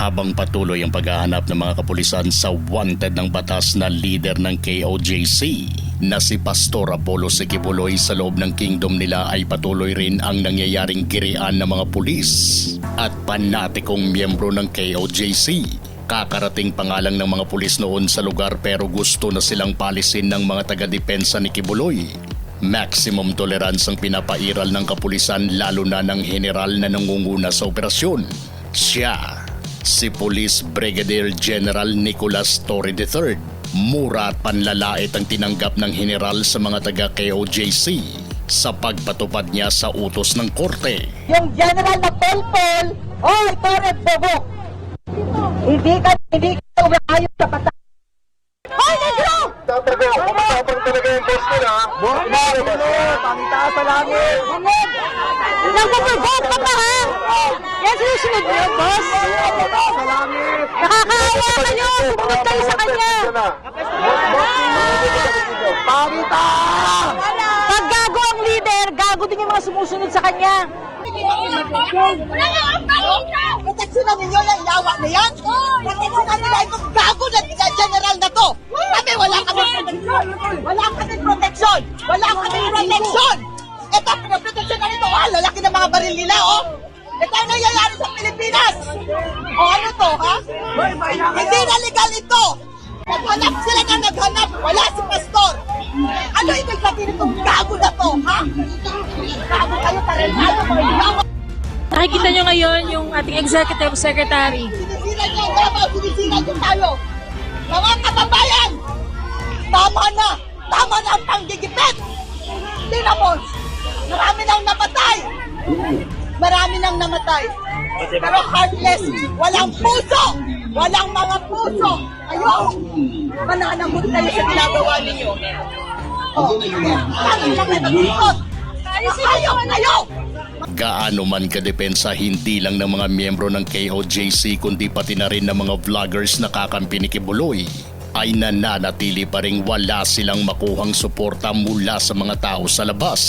Habang patuloy ang paghahanap ng mga kapulisan sa wanted ng batas na leader ng KOJC na si Pastor Apollo Sikibuloy sa loob ng kingdom nila ay patuloy rin ang nangyayaring girian ng mga pulis at panatikong miyembro ng KOJC. Kakarating pangalang ng mga pulis noon sa lugar pero gusto na silang palisin ng mga taga-depensa ni Kibuloy. Maximum tolerance ang pinapairal ng kapulisan lalo na ng general na nangunguna sa operasyon. Siya, si Police Brigadier General Nicolas Torre III. Mura at panlalait ang tinanggap ng general sa mga taga KOJC sa pagpatupad niya sa utos ng korte. yung general na Polpol, Hoy, Torres Bobo! Hindi ka, hindi ka umayos sa. Hoy, Negro! Tatagaw, kumatapang talaga yung boss nila. Boss nila, pangitaas sa langit. Nagpapagod ka pa, ha? Yan, sinusunod yun, boss. Sa langit. Nakakaawa kayo, sumunod kayo sa kanya. Pangita! Pag gago ang leader, gago din yung mga sumusunod sa kanya. Proteksyonan ninyo yung yawa na yan? Proteksyonan nila itong gago na general na to! Wala kami proteksyon! Wala kami proteksyon! Ito, pinaproteksyonan nito, ah, lalaki ng mga baril nila, oh! Ito ang nangyayari sa Pilipinas! O ano to, ha? Hindi na legal ito! Naghanap sila na naghanap, wala si Pastor! Ano ibig sabihin itong gago na to, ha? Gago kayo, mga yawa! Nakikita nyo ngayon yung ating executive secretary. Sinisira niyo ang Davao, sinisira niyo tayo. Mga kababayan, Mo, marami nang namatay. Marami nang namatay. Pero heartless, walang puso. Walang mga puso. Kayo, mananagot kayo sa ginagawa ninyo. Oh, ayaw. Gaano man kadepensa hindi lang ng mga miyembro ng KOJC kundi pati na rin ng mga vloggers na kakampi ni Kibuloy ay nananatili pa rin wala silang makuhang suporta mula sa mga tao sa labas.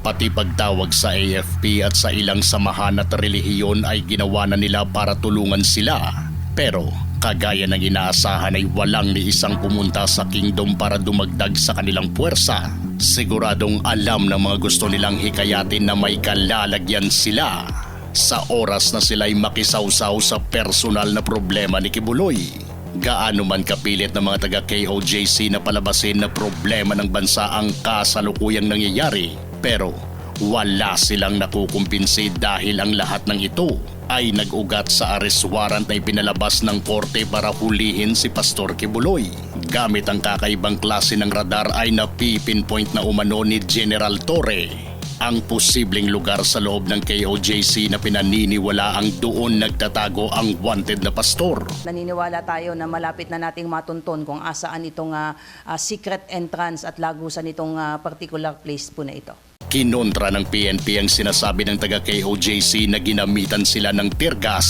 Pati pagtawag sa AFP at sa ilang samahan at relihiyon ay ginawa na nila para tulungan sila. Pero kagaya ng inaasahan ay walang ni isang pumunta sa kingdom para dumagdag sa kanilang puwersa. Siguradong alam ng mga gusto nilang hikayatin na may kalalagyan sila sa oras na sila'y makisawsaw sa personal na problema ni Kibuloy. Gaano man kapilit ng mga taga KOJC na palabasin na problema ng bansa ang kasalukuyang nangyayari pero wala silang nakukumpinsi dahil ang lahat ng ito ay nag-ugat sa arrest warrant na ipinalabas ng korte para hulihin si Pastor Kibuloy. Gamit ang kakaibang klase ng radar ay napipinpoint na umano ni General Torre ang posibleng lugar sa loob ng KOJC na pinaniniwala ang doon nagtatago ang wanted na pastor. Naniniwala tayo na malapit na nating matunton kung asaan itong ah, ah, secret entrance at lagusan itong ah, particular place po na ito. Kinontra ng PNP ang sinasabi ng taga KOJC na ginamitan sila ng tear gas.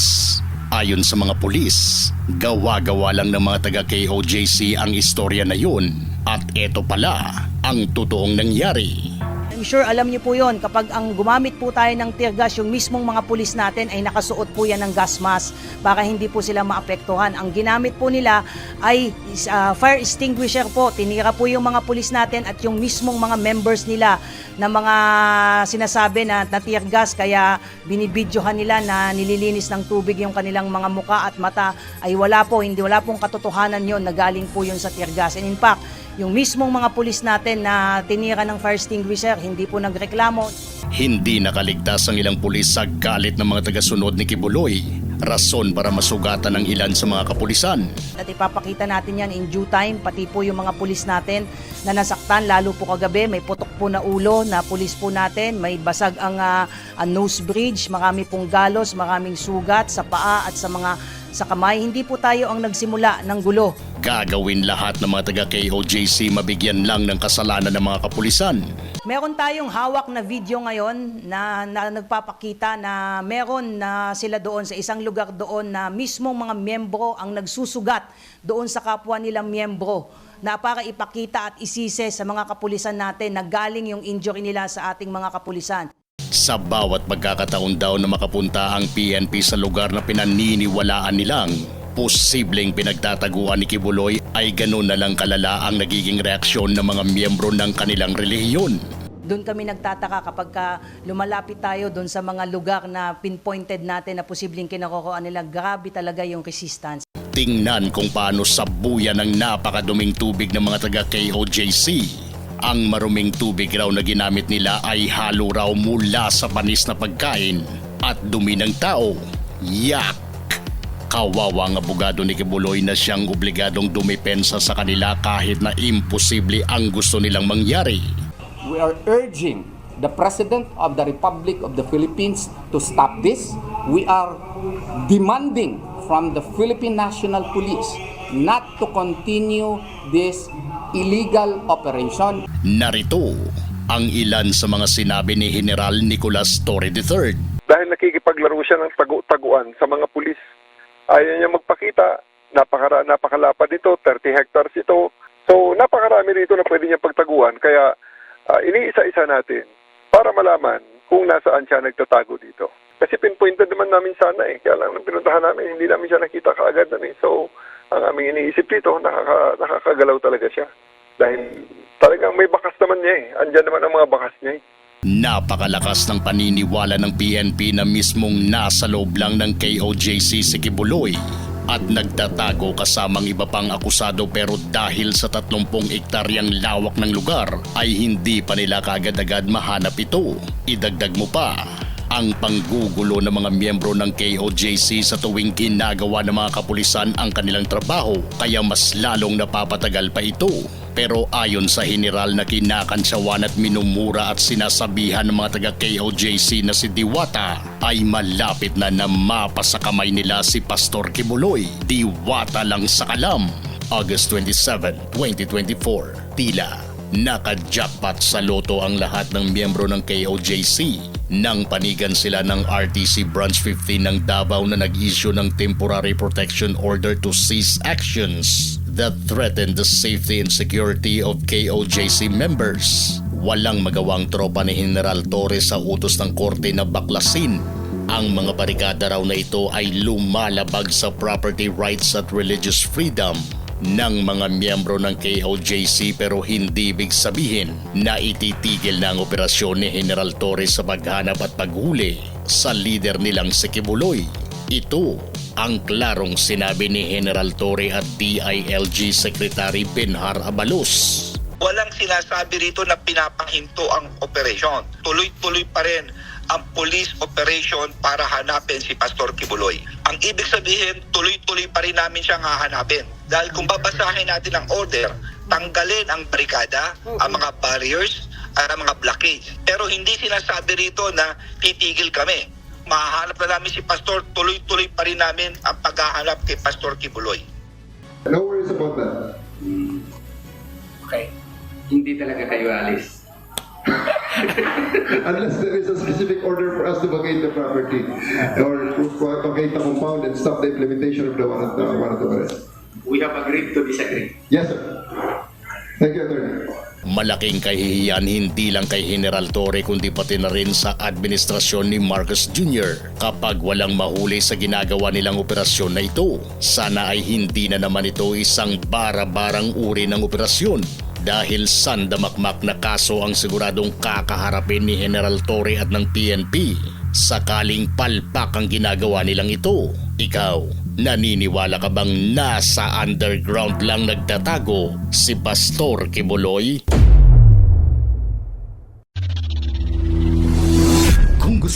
Ayon sa mga pulis, gawa-gawa lang ng mga taga KOJC ang istorya na yun. At eto pala ang totoong nangyari. Sure alam niyo po yon kapag ang gumamit po tayo ng tear gas, yung mismong mga pulis natin ay nakasuot po yan ng gas mask para hindi po sila maapektuhan. Ang ginamit po nila ay ah, fire extinguisher po. Tinira po yung mga pulis natin at yung mismong mga members nila na mga sinasabi na, na tear gas kaya binibidyohan nila na nililinis ng tubig yung kanilang mga muka at mata ay wala po, hindi wala pong katotohanan yon na galing po yun sa tear gas. And in fact, yung mismong mga pulis natin na tinira ng fire extinguisher, hindi po nagreklamo. Hindi nakaligtas ang ilang pulis sa galit ng mga tagasunod ni Kibuloy. Rason para masugatan ng ilan sa mga kapulisan. At ipapakita natin yan in due time, pati po yung mga pulis natin na nasaktan, lalo po kagabi, may putok po na ulo na pulis po natin, may basag ang ang nose bridge, marami pong galos, maraming sugat sa paa at sa mga sa kamay. Hindi po tayo ang nagsimula ng gulo. Gagawin lahat ng mga taga KOJC mabigyan lang ng kasalanan ng mga kapulisan. Meron tayong hawak na video ngayon na, na nagpapakita na meron na sila doon sa isang lugar doon na mismong mga miyembro ang nagsusugat doon sa kapwa nilang miyembro na para ipakita at isise sa mga kapulisan natin na galing yung injury nila sa ating mga kapulisan. Sa bawat pagkakataon daw na makapunta ang PNP sa lugar na pinaniniwalaan nilang posibleng pinagtataguan ni Kibuloy ay ganun na lang kalala ang nagiging reaksyon ng mga miyembro ng kanilang relihiyon. Doon kami nagtataka kapag ka lumalapit tayo doon sa mga lugar na pinpointed natin na posibleng kinakukuha nila, grabe talaga yung resistance. Tingnan kung paano sabuyan ng napakaduming tubig ng mga taga KOJC. Ang maruming tubig raw na ginamit nila ay halo raw mula sa panis na pagkain at dumi ng tao. Yak! Kawawa ang abogado ni Kibuloy na siyang obligadong dumipensa sa kanila kahit na imposible ang gusto nilang mangyari. we are urging the President of the Republic of the Philippines to stop this. We are demanding from the Philippine National Police not to continue this illegal operation. Narito ang ilan sa mga sinabi ni General Nicolas Torre III. Dahil nakikipaglaro siya ng tagu-taguan sa mga pulis. Ayaw niya magpakita. Napakara, napakalapad ito, 30 hectares ito. So, napakarami rito na pwede niya pagtaguan. Kaya, ah, iniisa-isa natin para malaman kung nasaan siya nagtatago dito. Kasi pinpointed naman namin sana eh. Kaya lang nung pinuntahan namin, hindi namin siya nakita kaagad na eh. So, ang aming iniisip dito, nakaka, nakakagalaw talaga siya. Dahil talagang may bakas naman niya eh. Andyan naman ang mga bakas niya eh. Napakalakas ng paniniwala ng PNP na mismong nasa loob lang ng KOJC si Kibuloy at nagtatago kasamang iba pang akusado pero dahil sa 30 ektaryang lawak ng lugar ay hindi pa nila kagad-agad mahanap ito. Idagdag mo pa ang panggugulo ng mga miyembro ng KOJC sa tuwing ginagawa ng mga kapulisan ang kanilang trabaho kaya mas lalong napapatagal pa ito. Pero ayon sa general na kinakantsawan at minumura at sinasabihan ng mga taga KOJC na si Diwata ay malapit na na mapa sa kamay nila si Pastor Kibuloy. Diwata lang sa kalam. August 27, 2024. Tila naka-jackpot sa loto ang lahat ng miyembro ng KOJC nang panigan sila ng RTC Branch 15 ng Davao na nag-issue ng Temporary Protection Order to cease actions that threaten the safety and security of KOJC members. Walang magawang tropa ni General Torres sa utos ng korte na baklasin ang mga barikada raw na ito ay lumalabag sa property rights at religious freedom ng mga miyembro ng KOJC pero hindi ibig sabihin na ititigil na ang operasyon ni General Torres sa paghanap at paghuli sa leader nilang si Kibuloy. Ito ang klarong sinabi ni General Torre at DILG Secretary Benhar Abalos. walang sinasabi rito na pinapahinto ang operasyon. Tuloy-tuloy pa rin ang police operation para hanapin si Pastor Kibuloy. Ang ibig sabihin, tuloy-tuloy pa rin namin siyang hahanapin. Dahil kung babasahin natin ang order, tanggalin ang barikada, ang mga barriers, at ang mga blockades. Pero hindi sinasabi rito na titigil kami. Mahahanap na namin si Pastor, tuloy-tuloy pa rin namin ang paghahanap kay Pastor Kibuloy. No worries about that. Okay. Hindi talaga kayo alis. Unless there is a specific order for us to vacate the property or to vacate the compound and stop the implementation of the warrant, uh, warrant of arrest. We have agreed to disagree. Yes, sir. Thank you, Attorney. Malaking kahihiyan hindi lang kay General Torre kundi pati na rin sa administrasyon ni Marcos Jr. kapag walang mahuli sa ginagawa nilang operasyon na ito. Sana ay hindi na naman ito isang bara-barang uri ng operasyon dahil sandamakmak na kaso ang siguradong kakaharapin ni General Torre at ng PNP sakaling palpak ang ginagawa nilang ito. Ikaw, naniniwala ka bang nasa underground lang nagtatago si Pastor Kibuloy?